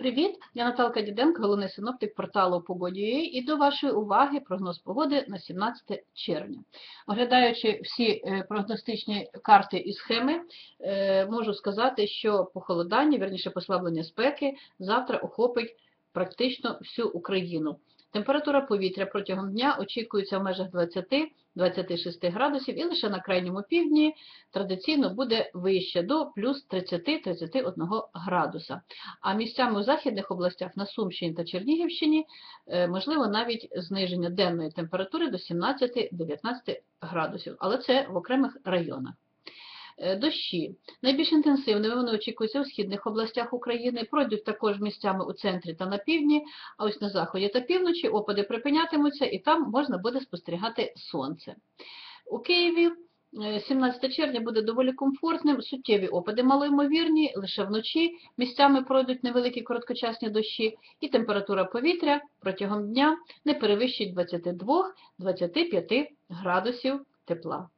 Привіт! Я Наталка Діденко, головний синоптик порталу Погоді.ua і до вашої уваги прогноз погоди на 17 червня. Оглядаючи всі е, прогностичні карти і схеми, е, можу сказати, що похолодання, верніше послаблення спеки, завтра охопить практично всю Україну. Температура повітря протягом дня очікується в межах 20-26 градусів і лише на крайньому півдні традиційно буде вище до плюс 30-31 градуса. А місцями у західних областях на Сумщині та Чернігівщині е, можливо навіть зниження денної температури до 17-19 градусів, але це в окремих районах. Е, Дощі. Найбільш інтенсивними вони очікуються у східних областях України, пройдуть також місцями у центрі та на півдні, а ось на заході та півночі опади припинятимуться і там можна буде спостерігати сонце. У Києві е, 17 червня буде доволі комфортним, суттєві опади малоймовірні, лише вночі місцями пройдуть невеликі короткочасні дощі, і температура повітря протягом дня не перевищить 22-25 градусів тепла.